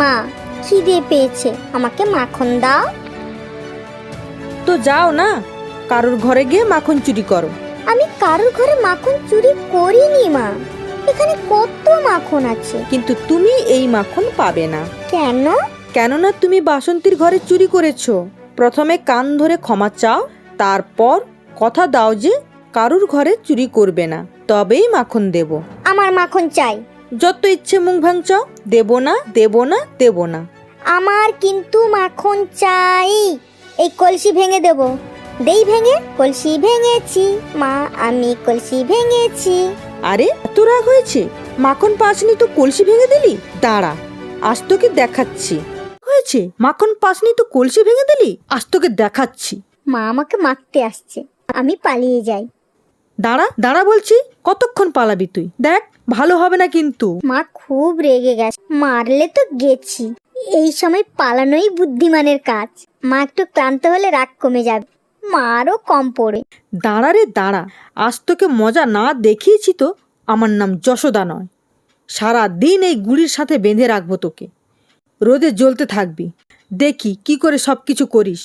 মা খিদে পেয়েছে আমাকে মাখন দাও। তো যাও না কারোর ঘরে গিয়ে মাখন চুরি করো। আমি কারোর ঘরে মাখন চুরি করিনি মা। এখানে কত মাখন আছে? কিন্তু তুমি এই মাখন পাবে না। কেন? কেননা তুমি বাসন্তীর ঘরে চুরি করেছ। প্রথমে কান ধরে ক্ষমা চাও তারপর কথা দাও যে কারুর ঘরে চুরি করবে না তবেই মাখন দেব। আমার মাখন চাই। যত ইচ্ছে মুখ ভাঙচাও দেব না দেব না দেব না। আমার কিন্তু মাখন চাই। এই কলসি ভেঙে দেব। দেই ভেঙে কলসি ভেঙেছি। মা আমি কলসি ভেঙেছি। আরে এত রাগ হয়েছে? মাখন পাসনি তো কলসি ভেঙে দিলি? দাঁড়া আজ তোকে দেখাচ্ছি। হয়েছে? মাখন পাসনি তো কলসি ভেঙে দিলি? আজ তোকে দেখাচ্ছি। মা আমাকে মারতে আসছে। আমি পালিয়ে যাই। দাঁড়া দাঁড়া বলছি কতক্ষণ পালাবি তুই? দেখ ভালো হবে না কিন্তু। মা খুব রেগে গেছে। মারলে তো গেছি। এই সময় পালানোই বুদ্ধিমানের কাজ। মা একটু ক্লান্ত হলে রাগ কমে যাবে। মারও কম পড়ে। দাঁড়া রে দাঁড়া। আজ তোকে মজা না দেখিয়েছি তো আমার নাম যশোদা নয়। সারা দিন এই গুড়ির সাথে বেঁধে রাখব তোকে। রোদে জ্বলতে থাকবি। দেখি কি করে সব কিছু করিস।